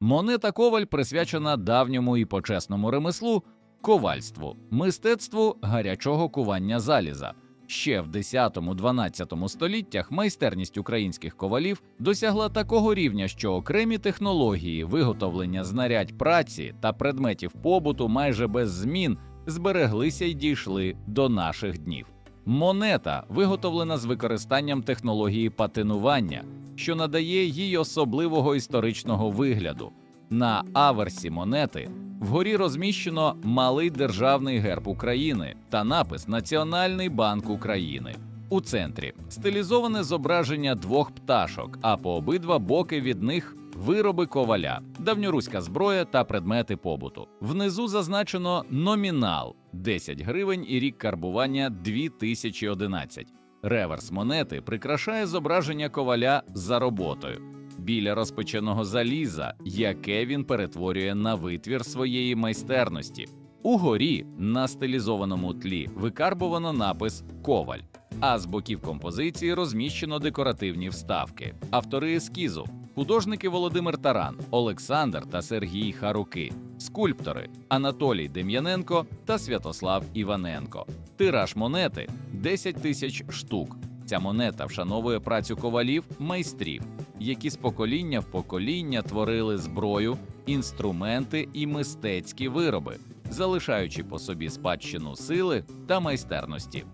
Монета коваль присвячена давньому і почесному ремеслу ковальству, мистецтву гарячого кування заліза. Ще в 10-12 століттях майстерність українських ковалів досягла такого рівня, що окремі технології виготовлення знарядь праці та предметів побуту майже без змін збереглися й дійшли до наших днів. Монета виготовлена з використанням технології патинування, що надає їй особливого історичного вигляду. На аверсі монети вгорі розміщено малий державний герб України та напис Національний банк України. У центрі стилізоване зображення двох пташок, а по обидва боки від них вироби коваля, давньоруська зброя та предмети побуту. Внизу зазначено номінал 10 гривень і рік карбування 2011. Реверс монети прикрашає зображення коваля за роботою біля розпеченого заліза, яке він перетворює на витвір своєї майстерності. Угорі на стилізованому тлі викарбовано напис Коваль, а з боків композиції розміщено декоративні вставки. Автори ескізу художники Володимир Таран, Олександр та Сергій Харуки, скульптори Анатолій Дем'яненко та Святослав Іваненко. Тираж монети 10 тисяч штук. Ця монета вшановує працю ковалів, майстрів, які з покоління в покоління творили зброю, інструменти і мистецькі вироби, залишаючи по собі спадщину сили та майстерності.